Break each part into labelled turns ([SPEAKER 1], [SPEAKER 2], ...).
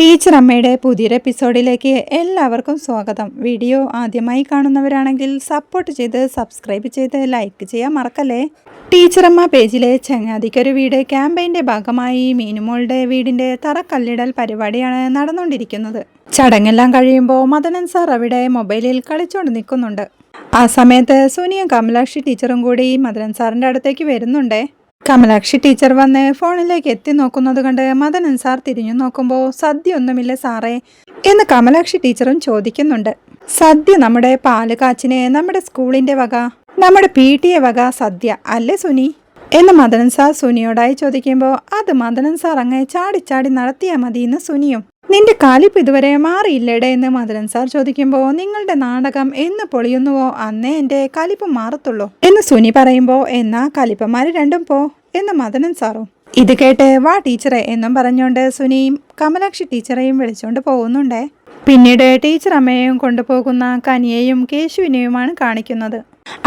[SPEAKER 1] Teacher അമ്മയുടെ പുതിയൊരു എപ്പിസോഡിലേക്ക് എല്ലാവർക്കും സ്വാഗതം. വീഡിയോ ആദ്യമായി കാണുന്നവരാണെങ്കിൽ സപ്പോർട്ട് ചെയ്ത് സബ്സ്ക്രൈബ് ചെയ്ത് ലൈക്ക് ചെയ്യാൻ മറക്കല്ലേ? ടീച്ചറമ്മ പേജിലെ ചങ്ങാതിക്കൊരു വീട് ക്യാമ്പയിന്റെ ഭാഗമായി മീനുമോളുടെ വീടിന്റെ തറക്കല്ലിടൽ പരിപാടിയാണ് നടന്നുകൊണ്ടിരിക്കുന്നത്. ചടങ്ങെല്ലാം കഴിയുമ്പോൾ മദനൻ സാർ അവിടെ മൊബൈലിൽ കളിച്ചുകൊണ്ട് നിൽക്കുന്നുണ്ട്. ആ സമയത്ത് സുനിയും കമലാക്ഷി ടീച്ചറും കൂടി മദനൻ സാറിന്റെ അടുത്തേക്ക് വരുന്നുണ്ടേ. കമലാക്ഷി ടീച്ചർ വന്ന് ഫോണിലേക്ക് എത്തി നോക്കുന്നത് കണ്ട് മദനൻ സാർ തിരിഞ്ഞു നോക്കുമ്പോൾ സദ്യ ഒന്നുമില്ല സാറേ എന്ന് കമലാക്ഷി ടീച്ചറും ചോദിക്കുന്നുണ്ട്. സദ്യ നമ്മുടെ പാൽ കാച്ചിന് നമ്മുടെ സ്കൂളിന്റെ വക നമ്മുടെ പി ടി എ വക സദ്യ അല്ലേ സുനി? എന്ന് മദനൻ സാർ സുനിയോടായി ചോദിക്കുമ്പോൾ അത് മദനൻ സാർ അങ്ങ് ചാടിച്ചാടി നടത്തിയാൽ മതി എന്ന് സുനിയും. നിന്റെ കാലിപ്പ് ഇതുവരെ മാറിയില്ലേടെ എന്ന് മദനൻ സാർ ചോദിക്കുമ്പോൾ നിങ്ങളുടെ നാടകം എന്ന് പൊളിയുന്നുവോ അന്നേ എന്റെ കലിപ്പ് മാറത്തുള്ളൂ എന്ന് സുനി പറയുമ്പോൾ എന്നാ കലിപ്പന്മാര് രണ്ടും പോ. എന്ന് മദനൻ സാറും. ഇത് കേട്ട് വാ ടീച്ചറെ എന്നും പറഞ്ഞുകൊണ്ട് സുനിയും കമലാക്ഷി ടീച്ചറെയും വിളിച്ചുകൊണ്ട് പോകുന്നുണ്ടേ. പിന്നീട് ടീച്ചർ അമ്മയെയും കൊണ്ടുപോകുന്ന കനിയെയും കേശുവിനെയുമാണ് കാണിക്കുന്നത്.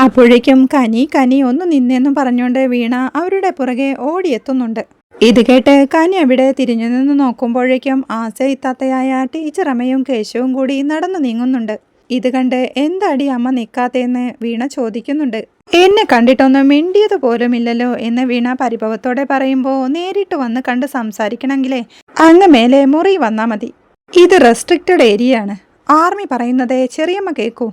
[SPEAKER 1] അപ്പോഴേക്കും കനി കനി ഒന്ന് നിന്നെന്ന് പറഞ്ഞുകൊണ്ട് വീണ അവരുടെ പുറകെ ഓടിയെത്തുന്നുണ്ട്. ഇത് കേട്ട് കനി അവിടെ തിരിഞ്ഞു നിന്ന് നോക്കുമ്പോഴേക്കും ആശയിത്താത്തയായ ടീച്ചർ അമ്മയും കേശവും കൂടി നടന്നു നീങ്ങുന്നുണ്ട്. ഇത് കണ്ട് എന്താടി അമ്മ നിൽക്കാത്തേന്ന് വീണ ചോദിക്കുന്നുണ്ട്. എന്നെ കണ്ടിട്ടൊന്നും മിണ്ടിയത് പോലുമില്ലല്ലോ എന്ന് വീണ പരിഭവത്തോടെ പറയുമ്പോൾ നേരിട്ട് വന്ന് കണ്ട് സംസാരിക്കണമെങ്കിലേ അങ്ങ് മേലെ മുറി വന്നാ മതി. ഇത് റെസ്ട്രിക്റ്റഡ് ഏരിയ ആണ്. ആർമി പറയുന്നതേ ചെറിയമ്മ കേൾക്കൂ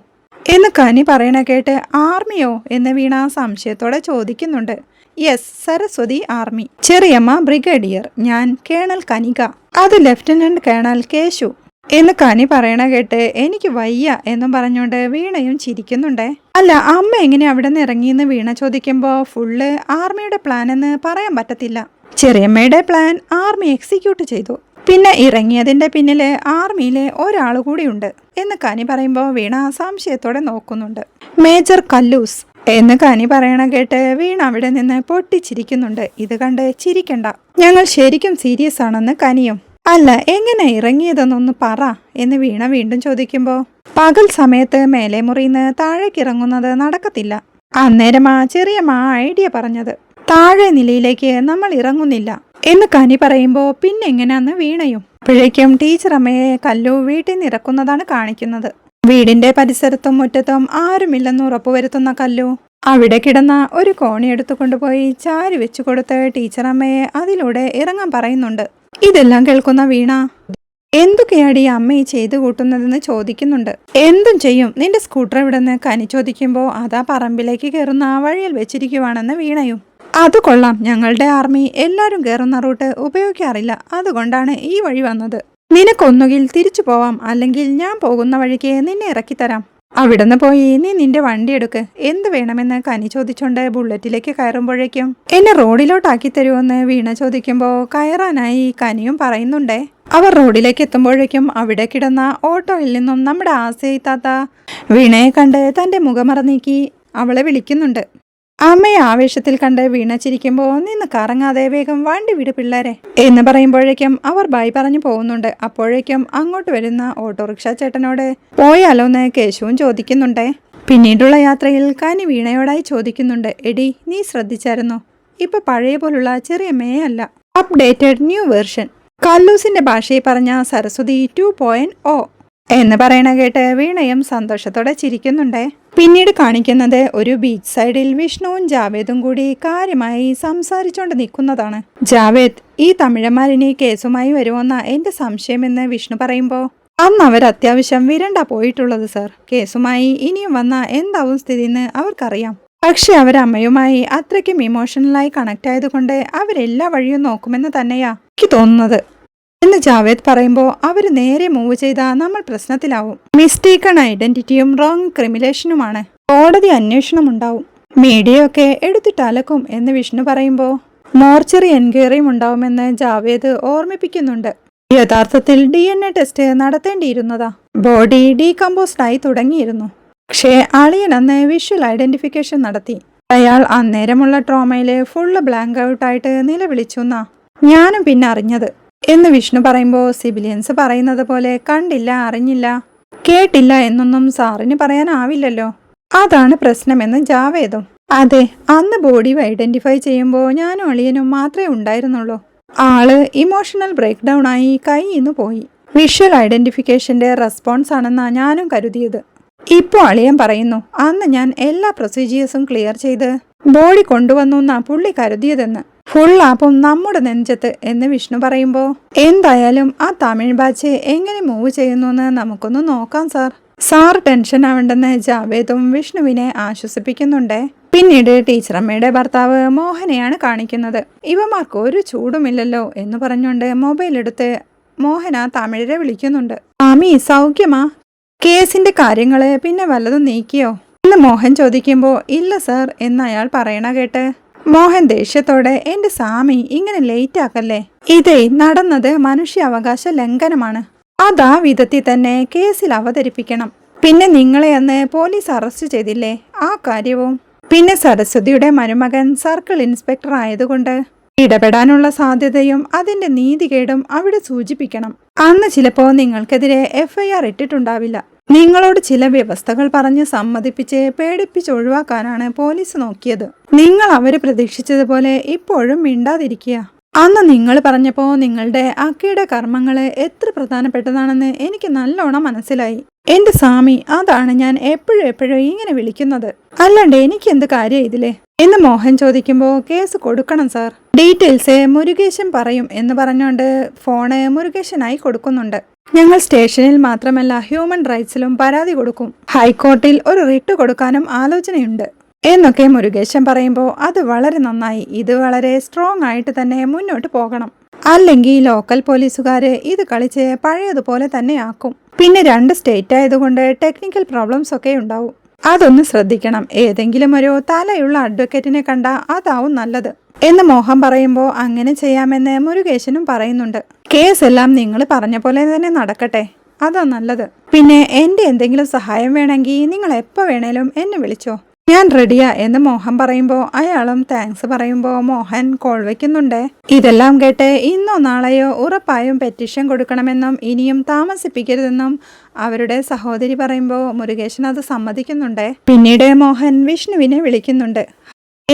[SPEAKER 1] എന്ന് കനി പറയണ കേട്ട് ആർമിയോ എന്ന് വീണ സംശയത്തോടെ ചോദിക്കുന്നുണ്ട്. Yes Saraswati army. ചെറിയമ്മ ബ്രിഗേഡിയർ ഞാൻ കേണൽ കനിക. അത് ലെഫ്റ്റനന്റ് കേണൽ കേശു. എന്ന് കനി പറയണ കേട്ട് എനിക്ക് വയ്യ എന്നും പറഞ്ഞുകൊണ്ട് വീണയും ചിരിക്കുന്നുണ്ടേ. അല്ല അമ്മ എങ്ങനെ അവിടെ നിന്ന് ഇറങ്ങിയെന്ന് വീണ ചോദിക്കുമ്പോൾ ഫുള്ള് ആർമിയുടെ പ്ലാൻ എന്ന് പറയാൻ പറ്റത്തില്ല. ചെറിയമ്മയുടെ പ്ലാൻ ആർമി എക്സിക്യൂട്ട് ചെയ്തു. പിന്നെ ഇറങ്ങിയതിന്റെ പിന്നിൽ ആർമിയിലെ ഒരാൾ കൂടിയുണ്ട് എന്ന് കനി പറയുമ്പോൾ വീണ സംശയത്തോടെ നോക്കുന്നുണ്ട്. മേജർ കല്ലൂസ് എന്ന് കനി പറയണ കേട്ട് വീണ അവിടെ നിന്ന് പൊട്ടിച്ചിരിക്കുന്നുണ്ട്. ഇത് കണ്ട് ചിരിക്കണ്ട. ഞങ്ങൾ ശരിക്കും സീരിയസ് ആണെന്ന് കനിയും അല്ല എങ്ങനെ ഇറങ്ങിയതെന്നൊന്ന് പറ എന്ന് വീണ വീണ്ടും ചോദിക്കുമ്പോൾ പകൽ സമയത്ത് മേലെ മുറിന്ന് താഴേക്ക് ഇറങ്ങുന്നത് നടക്കത്തില്ല അന്നേരമാ ചെറിയമ്മ ഐഡിയ പറഞ്ഞത് താഴെ നിലയിലേക്ക് നമ്മൾ ഇറങ്ങുന്നില്ല. എന്ന് കനി പറയുമ്പോൾ പിന്നെ എങ്ങനെയാന്ന് വീണയും. അപ്പോഴേക്കും ടീച്ചർ അമ്മയെ കല്ലു വീട്ടിൽ നിന്ന് ഇറക്കുന്നതാണ് കാണിക്കുന്നത്. വീടിന്റെ പരിസരത്തും മുറ്റത്തും ആരുമില്ലെന്ന് ഉറപ്പുവരുത്തുന്ന കല്ലു അവിടെ കിടന്ന ഒരു കോണി എടുത്തു കൊണ്ടുപോയി ചാരി വെച്ചു കൊടുത്ത് ടീച്ചർ അമ്മയെ അതിലൂടെ ഇറങ്ങാൻ പറയുന്നുണ്ട്. ഇതെല്ലാം കേൾക്കുന്ന വീണ. എന്തൊക്കെയാടി അമ്മ ഈ ചെയ്തു കൂട്ടുന്നതെന്ന് ചോദിക്കുന്നുണ്ട്. എന്തും ചെയ്യും. നിന്റെ സ്കൂട്ടർ ഇവിടെ നിന്ന് കനി ചോദിക്കുമ്പോൾ അതാ പറമ്പിലേക്ക് കയറുന്ന ആ വഴിയിൽ വെച്ചിരിക്കുവാണെന്ന് വീണയും. അത് കൊള്ളാം. ഞങ്ങളുടെ ആർമി എല്ലാരും കയറുന്ന റൂട്ട് ഉപയോഗിക്കാറില്ല. അതുകൊണ്ടാണ് ഈ വഴി വന്നത്. നിനക്കൊന്നുകിൽ തിരിച്ചു പോവാം. അല്ലെങ്കിൽ ഞാൻ പോകുന്ന വഴിക്ക് നിന്നെ ഇറക്കിത്തരാം. അവിടുന്ന് പോയി. നീ നിന്റെ വണ്ടി എടുക്ക്. എന്ത് വേണമെന്ന് കനി ചോദിച്ചോണ്ട് ബുള്ളറ്റിലേക്ക് കയറുമ്പോഴേക്കും എന്നെ റോഡിലോട്ടാക്കി തരുമെന്ന് വീണ ചോദിക്കുമ്പോ കയറാനായി കനിയും പറയുന്നുണ്ടേ. അവർ റോഡിലേക്ക് എത്തുമ്പോഴേക്കും അവിടെ കിടന്ന ഓട്ടോയിൽ നിന്നും നമ്മുടെ ആശയിത്താത്ത വീണയെ കണ്ട് തന്റെ മുഖമറ നീക്കി അവളെ വിളിക്കുന്നുണ്ട്. അമ്മയെ ആവേശത്തിൽ കണ്ട് വീണ ചിരിക്കുമ്പോൾ നിന്ന് കറങ്ങാതെ വേഗം വണ്ടി വിട് പിള്ളേരെ. എന്ന് പറയുമ്പോഴേക്കും അവർ ബൈ പറഞ്ഞു പോകുന്നുണ്ട്. അപ്പോഴേക്കും അങ്ങോട്ട് വരുന്ന ഓട്ടോറിക്ഷ ചേട്ടനോട് പോയാലോ എന്ന് കേശുവും ചോദിക്കുന്നുണ്ടേ. പിന്നീടുള്ള യാത്രയിൽ കനി വീണയോടായി ചോദിക്കുന്നുണ്ട് എടി നീ ശ്രദ്ധിച്ചായിരുന്നു? ഇപ്പൊ പഴയ പോലുള്ള ചെറിയ മേയല്ല അപ്ഡേറ്റഡ് ന്യൂ വേർഷൻ. കല്ലൂസിന്റെ ഭാഷയിൽ പറഞ്ഞ സരസ്വതി ടു പോയിന്റ് ഓ എന്ന് പറയണ കേട്ട് വീണയും സന്തോഷത്തോടെ ചിരിക്കുന്നുണ്ടേ. പിന്നീട് കാണിക്കുന്നത് ഒരു ബീച്ച് സൈഡിൽ വിഷ്ണുവും ജാവേദും കൂടി കാര്യമായി സംസാരിച്ചുകൊണ്ട് നിൽക്കുന്നതാണ്. ജാവേദ് ഈ തമിഴന്മാരിനി കേസുമായി വരുമെന്ന എന്റെ സംശയമെന്ന് വിഷ്ണു പറയുമ്പോൾ അന്ന് അവർ അത്യാവശ്യം വിരണ്ട പോയിട്ടുള്ളത് സർ കേസുമായി ഇനിയും വന്ന എന്താവും സ്ഥിതിന്ന് അവർക്കറിയാം. പക്ഷെ അവരമ്മയുമായി അത്രയ്ക്കും ഇമോഷണലായി കണക്ട് ആയതുകൊണ്ട് അവരെല്ലാ വഴിയും നോക്കുമെന്ന് തന്നെയാ എനിക്ക് തോന്നുന്നത്. എന്ന് ജാവേദ് പറയുമ്പോൾ അവർ നേരെ മൂവ് ചെയ്താൽ നമ്മൾ പ്രശ്നത്തിലാവും. മിസ്റ്റേക്കൺ ഐഡന്റിറ്റിയും റോങ് ക്രിമിലേഷനുമാണ് കോടതി അന്വേഷണം ഉണ്ടാവും. മീഡിയ ഒക്കെ എടുത്തിട്ട് അലക്കും എന്ന് വിഷ്ണു പറയുമ്പോൾ മോർച്ചറി എൻക്വയറിയും ഉണ്ടാവുമെന്ന് ജാവേദ് ഓർമ്മിപ്പിക്കുന്നുണ്ട്. യഥാർത്ഥത്തിൽ ഡി എൻ എ ടെസ്റ്റ് നടത്തേണ്ടിയിരുന്നതാ. ബോഡി ഡീകമ്പോസ്ഡ് ആയി തുടങ്ങിയിരുന്നു. പക്ഷേ അളിയൻ അന്ന് വിഷ്വൽ ഐഡന്റിഫിക്കേഷൻ നടത്തി. അയാൾ അന്നേരമുള്ള ട്രോമയിൽ ഫുള്ള് ബ്ലാങ്ക് ഔട്ടായിട്ട് നിലവിളിച്ചുന്നാ ഞാനും പിന്നെ അറിഞ്ഞത്. എന്ന് വിഷ്ണു പറയുമ്പോൾ സിബിലിയൻസ് പറയുന്നത് പോലെ കണ്ടില്ല അറിഞ്ഞില്ല കേട്ടില്ല എന്നൊന്നും സാറിന് പറയാനാവില്ലല്ലോ. അതാണ് പ്രശ്നമെന്ന് ജാവേദും. അതെ അന്ന് ബോഡി ഐഡന്റിഫൈ ചെയ്യുമ്പോൾ ഞാനും അളിയനും മാത്രമേ ഉണ്ടായിരുന്നുള്ളൂ. ആൾ ഇമോഷണൽ ബ്രേക്ക് ഡൗൺ ആയി കൈയിന്ന് പോയി. വിഷ്വൽ ഐഡന്റിഫിക്കേഷന്റെ റെസ്പോൺസ് ആണെന്നാണ് ഞാനും കരുതിയത്. ഇപ്പോൾ അളിയൻ പറയുന്നു അന്ന് ഞാൻ എല്ലാ പ്രൊസീജിയേഴ്സും ക്ലിയർ ചെയ്ത് ബോഡി കൊണ്ടുവന്നു എന്നാ പുള്ളി കരുതിയതെന്ന്. ഫുൾ ആപ്പും നമ്മുടെ നെഞ്ചത്ത് എന്ന് വിഷ്ണു പറയുമ്പോൾ എന്തായാലും ആ തമിഴ് ബാച്ച് എങ്ങനെ മൂവ് ചെയ്യുന്നു എന്ന് നമുക്കൊന്ന് നോക്കാം സാർ സാർ ടെൻഷൻ ആവണ്ടെന്ന് ജാവേദും വിഷ്ണുവിനെ ആശ്വസിപ്പിക്കുന്നുണ്ട്. പിന്നീട് ടീച്ചറമ്മയുടെ ഭർത്താവ് മോഹനെയാണ് കാണിക്കുന്നത്. ഇവമാർക്ക് ഒരു ചൂടുമില്ലല്ലോ എന്ന് പറഞ്ഞുകൊണ്ട് മൊബൈൽ എടുത്ത് മോഹന തമിഴരെ വിളിക്കുന്നുണ്ട്. ആമി സൗഖ്യമാ? കേസിന്റെ കാര്യങ്ങൾ പിന്നെ വല്ലതും നീക്കിയോ? എന്ന് മോഹൻ ചോദിക്കുമ്പോൾ ഇല്ല സാർ എന്ന് അയാൾ പറയണ കേട്ട് മോഹൻ ദേഷ്യത്തോടെ എന്റെ സ്വാമി ഇങ്ങനെ ലേറ്റ് ആക്കല്ലേ? ഇതേ നടന്നത് മനുഷ്യാവകാശ ലംഘനമാണ്. അതാ വിധത്തിൽ തന്നെ കേസിൽ അവതരിപ്പിക്കണം. പിന്നെ നിങ്ങളെ അന്ന് പോലീസ് അറസ്റ്റ് ചെയ്തില്ലേ? ആ കാര്യവും. പിന്നെ സരസ്വതിയുടെ മരുമകൻ സർക്കിൾ ഇൻസ്പെക്ടർ ആയതുകൊണ്ട് ഇടപെടാനുള്ള സാധ്യതയും അതിന്റെ നീതികേടും അവിടെ സൂചിപ്പിക്കണം. അന്ന് ചിലപ്പോൾ നിങ്ങൾക്കെതിരെ എഫ്ഐആർ ഇട്ടിട്ടുണ്ടാവില്ല. നിങ്ങളോട് ചില വ്യവസ്ഥകൾ പറഞ്ഞ് സമ്മതിപ്പിച്ച് പേടിപ്പിച്ച് ഒഴിവാക്കാനാണ് പോലീസ് നോക്കിയത്. നിങ്ങൾ അവർ പ്രതീക്ഷിച്ചതുപോലെ ഇപ്പോഴും മിണ്ടാതിരിക്കുക. അന്ന് നിങ്ങൾ പറഞ്ഞപ്പോൾ നിങ്ങളുടെ അക്കയുടെ കർമ്മങ്ങൾ എത്ര പ്രധാനപ്പെട്ടതാണെന്ന് എനിക്ക് നല്ലോണം മനസ്സിലായി. എന്റെ സ്വാമി അതാണ് ഞാൻ എപ്പോഴും എപ്പോഴും ഇങ്ങനെ വിളിക്കുന്നത്. അല്ലാണ്ട് എനിക്ക് എന്ത് കാര്യം ഇതിലേ? എന്ന് മോഹൻ ചോദിക്കുമ്പോൾ കേസ് കൊടുക്കണം സാർ. ഡീറ്റെയിൽസ് മുരുകേശൻ പറയും എന്ന് പറഞ്ഞുകൊണ്ട് ഫോണ് മുരുകേശനായി കൊടുക്കുന്നുണ്ട്. ഞങ്ങൾ സ്റ്റേഷനിൽ മാത്രമല്ല ഹ്യൂമൻ റൈറ്റ്സിലും പരാതി കൊടുക്കും. ഹൈക്കോർട്ടിൽ ഒരു റിട്ട് കൊടുക്കാനും ആലോചനയുണ്ട്. എന്നൊക്കെ മുരുകേശൻ പറയുമ്പോൾ അത് വളരെ നന്നായി. ഇത് വളരെ സ്ട്രോങ് ആയിട്ട് തന്നെ മുന്നോട്ട് പോകണം. അല്ലെങ്കിൽ ലോക്കൽ പോലീസുകാർ ഇത് കളിച്ച് പഴയതുപോലെ തന്നെ ആക്കും. പിന്നെ രണ്ട് സ്റ്റേറ്റ് ആയതുകൊണ്ട് ടെക്നിക്കൽ പ്രോബ്ലംസ് ഒക്കെ ഉണ്ടാവും. അതൊന്ന് ശ്രദ്ധിക്കണം. ഏതെങ്കിലും ഒരു തലയുള്ള അഡ്വക്കേറ്റിനെ കണ്ടാൽ അതാവും നല്ലത്. എന്ന് മോഹം പറയുമ്പോൾ അങ്ങനെ ചെയ്യാമെന്ന് മുരുകേശനും പറയുന്നുണ്ട്. കേസ് എല്ലാം നിങ്ങൾ പറഞ്ഞ പോലെ തന്നെ നടക്കട്ടെ. അതാ നല്ലത്. പിന്നെ എന്റെ എന്തെങ്കിലും സഹായം വേണമെങ്കിൽ നിങ്ങൾ എപ്പോൾ വേണേലും എന്നെ വിളിച്ചോ. ഞാൻ റെഡിയാ എന്ന് മോഹൻ പറയുമ്പോൾ അയാളും താങ്ക്സ് പറയുമ്പോൾ മോഹൻ കോൾ വയ്ക്കുന്നുണ്ട് ഇതെല്ലാം കേട്ട് ഇന്നോ നാളെയോ ഉറപ്പായും പെറ്റീഷൻ കൊടുക്കണമെന്നും ഇനിയും താമസിപ്പിക്കരുതെന്നും അവരുടെ സഹോദരി പറയുമ്പോൾ മുരുകേശൻ അത് സമ്മതിക്കുന്നുണ്ട്. പിന്നീട് മോഹൻ വിഷ്ണുവിനെ വിളിക്കുന്നുണ്ട്.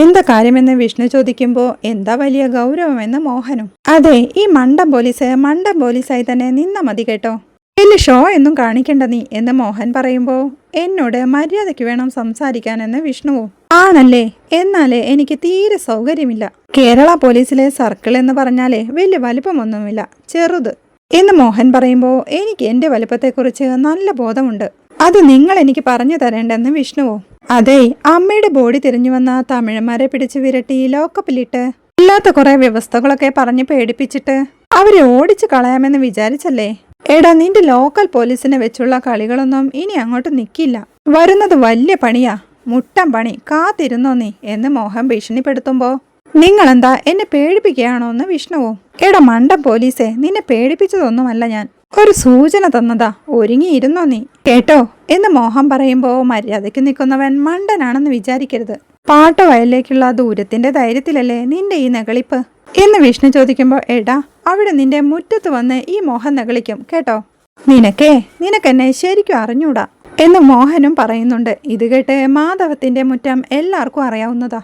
[SPEAKER 1] എന്താ കാര്യമെന്ന് വിഷ്ണു ചോദിക്കുമ്പോൾ എന്താ വലിയ ഗൗരവമെന്ന് മോഹനും? അതെ ഈ മണ്ടം പോലീസ് മണ്ടം പോലീസായി തന്നെ നിന്ന മതി കേട്ടോ. വലിയ ഷോ എന്നും കാണിക്കണ്ട നീ എന്ന് മോഹൻ പറയുമ്പോൾ എന്നോട് മര്യാദയ്ക്ക് വേണം സംസാരിക്കാൻ എന്ന് വിഷ്ണുവും. ആണല്ലേ? എന്നാലേ എനിക്ക് തീരെ സൗകര്യമില്ല. കേരള പോലീസിലെ സർക്കിൾ എന്ന് പറഞ്ഞാലേ വലിയ വലിപ്പമൊന്നുമില്ല ചെറുത്. എന്ന് മോഹൻ പറയുമ്പോൾ എനിക്ക് എന്റെ വലിപ്പത്തെക്കുറിച്ച് നല്ല ബോധമുണ്ട്. അത് നിങ്ങൾ എനിക്ക് പറഞ്ഞു തരേണ്ടെന്ന് വിഷ്ണുവോ. അതെ അമ്മയുടെ ബോഡി തിരിഞ്ഞു വന്ന തമിഴന്മാരെ പിടിച്ച് വിരട്ടി ലോക്കപ്പിലിട്ട്. ഇല്ലാത്ത കുറെ വ്യവസ്ഥകളൊക്കെ പറഞ്ഞ് പേടിപ്പിച്ചിട്ട് അവരെ ഓടിച്ചു കളയാമെന്ന് വിചാരിച്ചല്ലേ? എടാ നിന്റെ ലോക്കൽ പോലീസിനെ വെച്ചുള്ള കളികളൊന്നും ഇനി അങ്ങോട്ട് നിക്കില്ല. വരുന്നത് വലിയ പണിയാ. മുട്ടം പണി. കാത്തിരുന്നോ നീ? എന്ന് മോഹൻ ഭീഷണിപ്പെടുത്തുമ്പോ നിങ്ങളെന്താ എന്നെ പേടിപ്പിക്കുകയാണോ എന്ന് വിഷ്ണുവോ? എടാ മണ്ടം പോലീസേ നിന്നെ പേടിപ്പിച്ചതൊന്നുമല്ല ഞാൻ. ഒരു സൂചന തന്നതാ. ഒരുങ്ങിയിരുന്നോ നീ? കേട്ടോ? എന്ന് മോഹം പറയുമ്പോ മര്യാദയ്ക്ക് നിൽക്കുന്നവൻ മണ്ടനാണെന്ന് വിചാരിക്കരുത്. പാട്ടവയലിലേക്കുള്ള ദൂരത്തിന്റെ ധൈര്യത്തിലല്ലേ നിന്റെ ഈ നകളിപ്പ്? എന്ന് വിഷ്ണു ചോദിക്കുമ്പോൾ എടാ അവിടെ നിന്റെ മുറ്റത്ത് വന്ന് ഈ മോഹൻ നകളിക്കും കേട്ടോ? നിനക്കേ നിനക്കെന്നെ ശരിക്കും അറിഞ്ഞൂടാ? എന്ന് മോഹനും പറയുന്നുണ്ട്. ഇത് കേട്ട് മാധവത്തിന്റെ മുറ്റം എല്ലാവർക്കും അറിയാവുന്നതാ.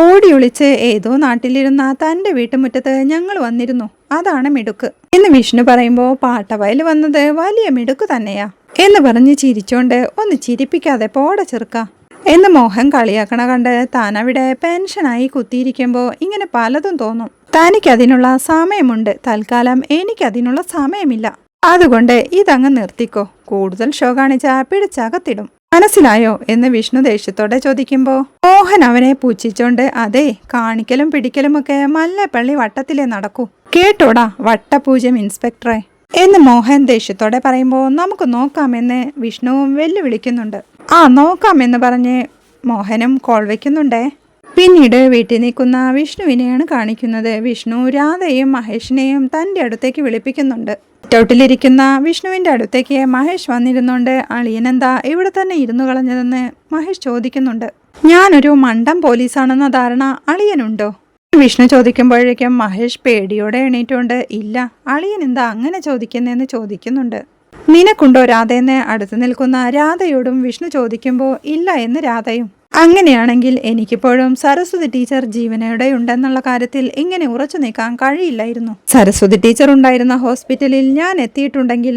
[SPEAKER 1] ഓടിയൊളിച്ച് ഏതോ നാട്ടിലിരുന്ന തന്റെ വീട്ടുമുറ്റത്ത് ഞങ്ങൾ വന്നിരുന്നു. അതാണ് മിടുക്ക്. എന്ന് വിഷ്ണു പറയുമ്പോൾ പാട്ടവയൽ വന്നത് വലിയ മിടുക്ക് തന്നെയാ. എന്ന് പറഞ്ഞ് ചിരിച്ചോണ്ട് ഒന്ന് ചിരിപ്പിക്കാതെ പോട ചെറുക്ക. എന്ന് മോഹൻ കളിയാക്കണ കണ്ട് താൻ അവിടെ പെൻഷനായി കുത്തിയിരിക്കുമ്പോൾ ഇങ്ങനെ പലതും തോന്നും. തനിക്കതിനുള്ള സമയമുണ്ട്. തൽക്കാലം എനിക്കതിനുള്ള സമയമില്ല. അതുകൊണ്ട് ഇതങ്ങ് നിർത്തിക്കോ. കൂടുതൽ ഷോ കാണിച്ചാൽ പിടിച്ചകത്തിടും. മനസ്സിലായോ എന്ന് വിഷ്ണു ദേഷ്യത്തോടെ ചോദിക്കുമ്പോ മോഹൻ അവനെ പൂച്ചിച്ചോണ്ട് അതെ കാണിക്കലും പിടിക്കലും ഒക്കെ മല്ലപ്പള്ളി വട്ടത്തിലേ നടക്കൂ. കേട്ടോടാ വട്ടപൂജ്യം ഇൻസ്പെക്ടറെ. എന്ന് മോഹൻ ദേഷ്യത്തോടെ പറയുമ്പോൾ നമുക്ക് നോക്കാമെന്ന് വിഷ്ണുവും വെല്ലുവിളിക്കുന്നുണ്ട്. ആ നോക്കാം എന്ന് പറഞ്ഞ് മോഹനും കോൾ വയ്ക്കുന്നുണ്ടേ പിന്നീട് വീട്ടിൽ നിൽക്കുന്ന വിഷ്ണുവിനെയാണ് കാണിക്കുന്നത്. വിഷ്ണു രാധയും മഹേഷിനെയും തന്റെ അടുത്തേക്ക് വിളിപ്പിക്കുന്നുണ്ട്. തൊട്ടിലിരിക്കുന്ന വിഷ്ണുവിന്റെ അടുത്തേക്ക് മഹേഷ് വന്നിരുന്നുകൊണ്ട് അളിയനെന്താ ഇവിടെ തന്നെ ഇരുന്നു കളഞ്ഞതെന്ന് മഹേഷ് ചോദിക്കുന്നുണ്ട്. ഞാനൊരു മണ്ടം പോലീസാണെന്ന ധാരണ അളിയനുണ്ടോ? വിഷ്ണു ചോദിക്കുമ്പോഴേക്കും മഹേഷ് പേടിയോടെ എണീറ്റുകൊണ്ട് ഇല്ല അളിയൻ എന്താ അങ്ങനെ ചോദിക്കുന്നതെന്ന് ചോദിക്കുന്നുണ്ട്. നിനക്കുണ്ടോ രാധയെന്ന് അടുത്ത് നിൽക്കുന്ന രാധയോടും വിഷ്ണു ചോദിക്കുമ്പോൾ ഇല്ല എന്ന് രാധയും അങ്ങനെയാണെങ്കിൽ എനിക്കിപ്പോഴും സരസ്വതി ടീച്ചർ ജീവനയുടെ ഉണ്ടെന്നുള്ള കാര്യത്തിൽ ഇങ്ങനെ ഉറച്ചു നിൽക്കാൻ കഴിയില്ലായിരുന്നു. സരസ്വതി ടീച്ചർ ഉണ്ടായിരുന്ന ഹോസ്പിറ്റലിൽ ഞാൻ എത്തിയിട്ടുണ്ടെങ്കിൽ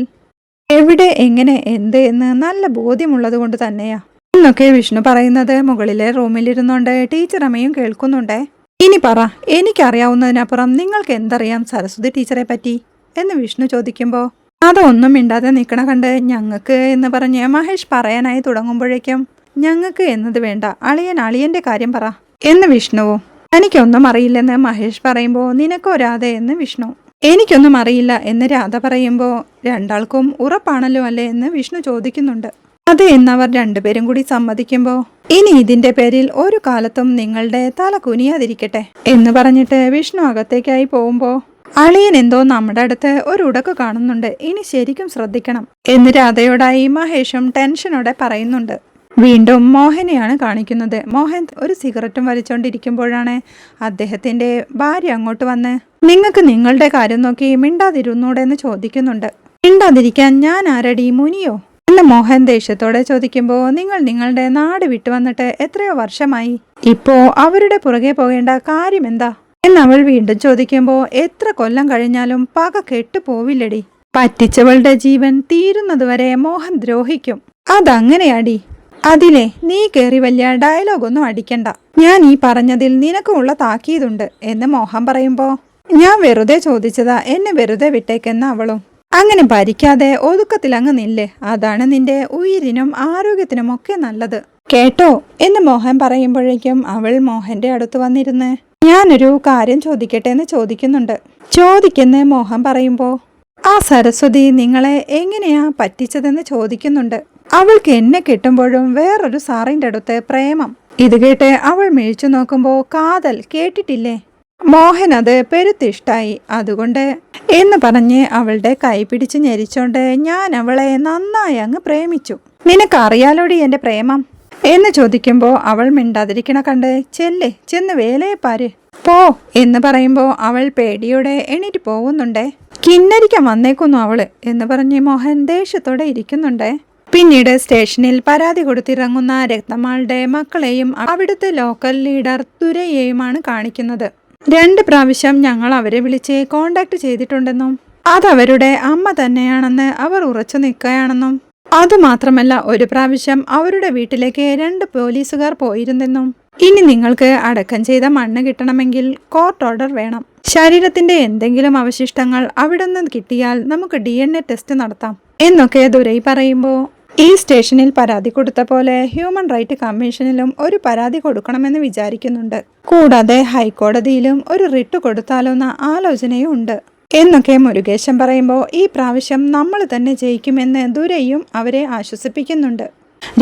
[SPEAKER 1] എവിടെ എങ്ങനെ എന്ത് എന്ന് നല്ല ബോധ്യമുള്ളത് കൊണ്ട് തന്നെയാ. എന്നൊക്കെ വിഷ്ണു പറയുന്നത് മുകളിലെ റൂമിലിരുന്നുകൊണ്ട് ടീച്ചർ അമ്മയും കേൾക്കുന്നുണ്ടേ. ഇനി പറ എനിക്കറിയാവുന്നതിനപ്പുറം നിങ്ങൾക്ക് എന്തറിയാം സരസ്വതി ടീച്ചറെ പറ്റി? എന്ന് വിഷ്ണു ചോദിക്കുമ്പോൾ അതൊന്നും മിണ്ടാതെ നിൽക്കണ കണ്ട് ഞങ്ങൾക്ക് എന്ന് പറഞ്ഞ് മഹേഷ് പറയാനായി തുടങ്ങുമ്പോഴേക്കും ഞങ്ങൾക്ക് എന്നത് വേണ്ട. അളിയൻ അളിയന്റെ കാര്യം പറ. എന്ന് വിഷ്ണുവോ എനിക്കൊന്നും അറിയില്ലെന്ന് മഹേഷ് പറയുമ്പോൾ നിനക്കോ രാധ എന്ന് വിഷ്ണു. എനിക്കൊന്നും അറിയില്ല എന്ന് രാധ പറയുമ്പോൾ രണ്ടാൾക്കും ഉറപ്പാണല്ലോ അല്ലേ എന്ന് വിഷ്ണു ചോദിക്കുന്നുണ്ട്. അത് എന്നവർ രണ്ടുപേരും കൂടി സമ്മതിക്കുമ്പോൾ ഇനി ഇതിന്റെ പേരിൽ ഒരു കാലത്തും നിങ്ങളുടെ തല കുനിയാതിരിക്കട്ടെ എന്ന് പറഞ്ഞിട്ട് വിഷ്ണു അകത്തേക്കായി പോകുമ്പോൾ അളിയൻ എന്തോ നമ്മുടെ അടുത്ത് ഒരു ഉടക്ക് കാണുന്നുണ്ട്. ഇനി ശരിക്കും ശ്രദ്ധിക്കണം എന്ന് രാധയോടായി മഹേഷും ടെൻഷനോടെ പറയുന്നുണ്ട്. വീണ്ടും മോഹനെയാണ് കാണിക്കുന്നത്. മോഹൻ ഒരു സിഗരറ്റും വലിച്ചുകൊണ്ടിരിക്കുമ്പോഴാണ് അദ്ദേഹത്തിന്റെ ഭാര്യ അങ്ങോട്ട് വന്ന് നിങ്ങൾക്ക് നിങ്ങളുടെ കാര്യം നോക്കി മിണ്ടാതിരുന്നൂടെ എന്ന് ചോദിക്കുന്നുണ്ട്. മിണ്ടാതിരിക്കാൻ ഞാൻ ആരടി? മുനിയോ? എന്ന് മോഹൻ ദേഷ്യത്തോടെ ചോദിക്കുമ്പോൾ നിങ്ങൾ നിങ്ങളുടെ നാട് വിട്ടു വന്നിട്ട് എത്രയോ വർഷമായി. ഇപ്പോ അവരുടെ പുറകെ പോകേണ്ട കാര്യം എന്താ? എന്ന് അവൾ വീണ്ടും ചോദിക്കുമ്പോൾ എത്ര കൊല്ലം കഴിഞ്ഞാലും പക കെട്ടു പോവില്ലടി. പറ്റിച്ചവളുടെ ജീവൻ തീരുന്നതുവരെ മോഹൻ ദ്രോഹിക്കും. അതങ്ങനെയാടി. അതിലെ നീ കേറി വലിയ ഡയലോഗൊന്നും അടിക്കണ്ട. ഞാൻ ഈ പറഞ്ഞതിൽ നിനക്കുമുള്ള താക്കീതുണ്ട് എന്ന് മോഹൻ പറയുമ്പോ ഞാൻ വെറുതെ ചോദിച്ചതാ എന്നെ വെറുതെ വിട്ടേക്കെന്ന അവളും. അങ്ങനെ ഭരിക്കാതെ ഒതുക്കത്തിൽ അങ്ങ് നില്ലേ. അതാണ് നിന്റെ ഉയിരിനും ആരോഗ്യത്തിനും ഒക്കെ നല്ലത്. കേട്ടോ? എന്ന് മോഹൻ പറയുമ്പോഴേക്കും അവൾ മോഹന്റെ അടുത്ത് വന്നിരുന്ന് ഞാനൊരു കാര്യം ചോദിക്കട്ടെ എന്ന് ചോദിക്കുന്നുണ്ട്. ചോദിക്കുന്ന മോഹൻ പറയുമ്പോ ആ സരസ്വതി നിങ്ങളെ എങ്ങനെയാ പറ്റിച്ചതെന്ന് ചോദിക്കുന്നുണ്ട്. അവൾക്ക് എന്നെ കിട്ടുമ്പോഴും വേറൊരു സാറിന്റെ അടുത്ത് പ്രേമം. ഇത് കേട്ട് അവൾ മിഴിച്ചു നോക്കുമ്പോൾ കാതൽ കേട്ടിട്ടില്ലേ? മോഹൻ അത് പെരുത്തിഷ്ടായി. അതുകൊണ്ട് എന്ന് പറഞ്ഞ് അവളുടെ കൈ പിടിച്ച് ഞെരിച്ചോണ്ട് ഞാൻ അവളെ നന്നായി അങ്ങ് പ്രേമിച്ചു. നിനക്കറിയാലോടി എന്റെ പ്രേമം? എന്ന് ചോദിക്കുമ്പോൾ അവൾ മിണ്ടാതിരിക്കണ കണ്ട് ചെല്ലേ ചെന്ന് വേലയെ പാര്. പോ എന്ന് പറയുമ്പോൾ അവൾ പേടിയോടെ എണീറ്റ് പോകുന്നുണ്ടേ. കിന്നരിക്കാൻ വന്നേക്കുന്നു അവൾ എന്ന് പറഞ്ഞ് മോഹൻ ദേഷ്യത്തോടെ ഇരിക്കുന്നുണ്ടേ. പിന്നീട് സ്റ്റേഷനിൽ പരാതി കൊടുത്തിറങ്ങുന്ന രക്തമാളുടെ മക്കളെയും അവിടുത്തെ ലോക്കൽ ലീഡർ തുരയെയുമാണ് കാണിക്കുന്നത്. രണ്ട് പ്രാവശ്യം ഞങ്ങൾ അവരെ വിളിച്ച് കോണ്ടാക്ട് ചെയ്തിട്ടുണ്ടെന്നും അതവരുടെ അമ്മ തന്നെയാണെന്ന് അവർ ഉറച്ചു നിൽക്കുകയാണെന്നും. അതുമാത്രമല്ല ഒരു പ്രാവശ്യം അവരുടെ വീട്ടിലേക്ക് രണ്ട് പോലീസുകാർ പോയിരുന്നെന്നും. ഇനി നിങ്ങൾക്ക് അടക്കം ചെയ്ത മണ്ണ് കിട്ടണമെങ്കിൽ കോർട്ട് ഓർഡർ വേണം. ശരീരത്തിന്റെ എന്തെങ്കിലും അവശിഷ്ടങ്ങൾ അവിടെ നിന്ന് കിട്ടിയാൽ നമുക്ക് ഡി ടെസ്റ്റ് നടത്താം എന്നൊക്കെ ദുരൈ പറയുമ്പോൾ ഈ സ്റ്റേഷനിൽ പരാതി കൊടുത്ത പോലെ ഹ്യൂമൻ റൈറ്റ് കമ്മീഷനിലും ഒരു പരാതി കൊടുക്കണമെന്ന് വിചാരിക്കുന്നുണ്ട്. കൂടാതെ ഹൈക്കോടതിയിലും ഒരു റിട്ട് കൊടുത്താലോന്ന ആലോചനയും ഉണ്ട്. എന്നൊക്കെ മുരുകേശൻ പറയുമ്പോൾ ഈ പ്രാവശ്യം നമ്മൾ തന്നെ ജയിക്കുമെന്ന് ദുരയും അവരെ ആശ്വസിപ്പിക്കുന്നുണ്ട്.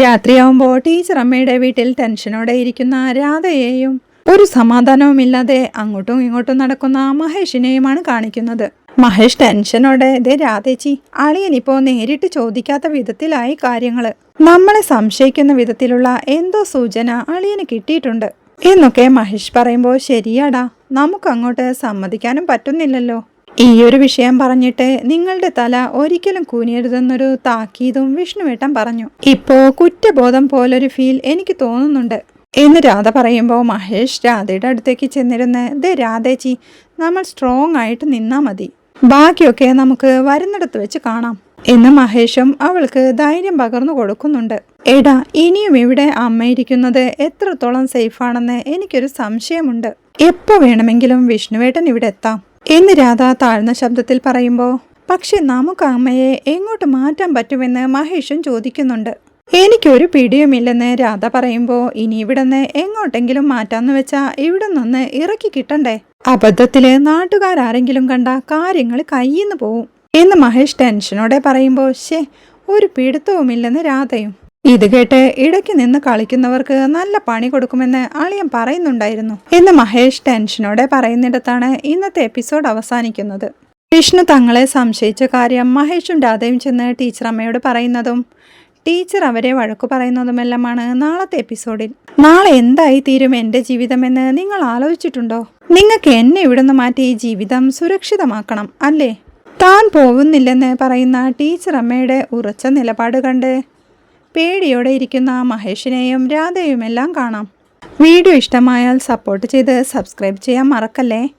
[SPEAKER 1] രാത്രിയാവുമ്പോൾ ടീച്ചർ അമ്മയുടെ വീട്ടിൽ ടെൻഷനോടെ ഇരിക്കുന്ന രാധയെയും ഒരു സമാധാനവുമില്ലാതെ അങ്ങോട്ടും ഇങ്ങോട്ടും നടക്കുന്ന മഹേഷിനെയുമാണ് കാണിക്കുന്നത്. മഹേഷ് ടെൻഷനോടെ ദേ രാധേച്ചി അളിയനിപ്പോ നേരിട്ട് ചോദിക്കാത്ത വിധത്തിലായി കാര്യങ്ങൾ. നമ്മളെ സംശയിക്കുന്ന വിധത്തിലുള്ള എന്തോ സൂചന അളിയന് കിട്ടിയിട്ടുണ്ട്. എന്നൊക്കെ മഹേഷ് പറയുമ്പോൾ ശരിയാടാ നമുക്ക് അങ്ങോട്ട് സമ്മതിക്കാനും പറ്റുന്നില്ലല്ലോ. ഈ ഒരു വിഷയം പറഞ്ഞിട്ട് നിങ്ങളുടെ തല ഒരിക്കലും കൂനിയരുതെന്നൊരു താക്കീതും വിഷ്ണുവേട്ടൻ പറഞ്ഞു. ഇപ്പോ കുറ്റബോധം പോലൊരു ഫീൽ എനിക്ക് തോന്നുന്നുണ്ട്. എന്ന് രാധ പറയുമ്പോൾ മഹേഷ് രാധയുടെ അടുത്തേക്ക് ചെന്നിരുന്ന് ദേ രാധേച്ചി നമ്മൾ സ്ട്രോങ് ആയിട്ട് നിന്നാൽ മതി. ബാക്കിയൊക്കെ നമുക്ക് വരുന്നിടത്ത് വെച്ച് കാണാം. എന്ന് മഹേഷും അവൾക്ക് ധൈര്യം പകർന്നു കൊടുക്കുന്നുണ്ട്. എടാ ഇനിയും ഇവിടെ അമ്മ ഇരിക്കുന്നത് എത്രത്തോളം സേഫാണെന്ന് എനിക്കൊരു സംശയമുണ്ട്. എപ്പോ വേണമെങ്കിലും വിഷ്ണുവേട്ടൻ ഇവിടെ എത്താം. എന്ന് രാധ താഴ്ന്ന ശബ്ദത്തിൽ പറയുമ്പോൾ പക്ഷെ നമുക്ക് അമ്മയെ എങ്ങോട്ട് മാറ്റാൻ പറ്റുമെന്ന് മഹേഷും ചോദിക്കുന്നുണ്ട്. എനിക്കൊരു പിടിയുമില്ലെന്ന് രാധ പറയുമ്പോൾ ഇനി ഇവിടുന്ന് എങ്ങോട്ടെങ്കിലും മാറ്റാന്ന് വെച്ചാ ഇവിടെ നിന്ന് ഇറക്കി കിട്ടണ്ടേ? അബദ്ധത്തിൽ നാട്ടുകാരാരെങ്കിലും കണ്ട കാര്യങ്ങൾ കയ്യിന്ന് പോവും. എന്ന് മഹേഷ് ടെൻഷനോടെ പറയുമ്പോൾ ശേ ഒരു പിടുത്തവുമില്ലെന്ന് രാധയും. ഇത് കേട്ട് ഇടയ്ക്ക് നിന്ന് കളിക്കുന്നവർക്ക് നല്ല പണി കൊടുക്കുമെന്ന് അളിയൻ പറയുന്നുണ്ടായിരുന്നു. എന്ന് മഹേഷ് ടെൻഷനോടെ പറയുന്നിടത്താണ് ഇന്നത്തെ എപ്പിസോഡ് അവസാനിക്കുന്നത്. വിഷ്ണു തങ്ങളെ സംശയിച്ച കാര്യം മഹേഷും രാധയും ചെന്ന് ടീച്ചറമ്മയോട് പറയുന്നതും ടീച്ചർ അവരെ വഴക്കു പറയുന്നതുമെല്ലാമാണ് നാളത്തെ എപ്പിസോഡിൽ. നാളെ എന്തായി തീരും എന്റെ ജീവിതമെന്ന് നിങ്ങൾ ആലോചിച്ചിട്ടുണ്ടോ? നിങ്ങൾക്ക് എന്നെ ഇവിടുന്ന് മാറ്റി ജീവിതം സുരക്ഷിതമാക്കണം അല്ലേ? താൻ പോകുന്നില്ലെന്ന് പറയുന്ന ടീച്ചർ അമ്മയുടെ ഉറച്ച നിലപാട് കണ്ട് പേടിയോടെ ഇരിക്കുന്ന മഹേഷിനെയും രാധയുമെല്ലാം കാണാം. വീഡിയോ ഇഷ്ടമായാൽ സപ്പോർട്ട് ചെയ്ത് സബ്സ്ക്രൈബ് ചെയ്യാൻ മറക്കല്ലേ?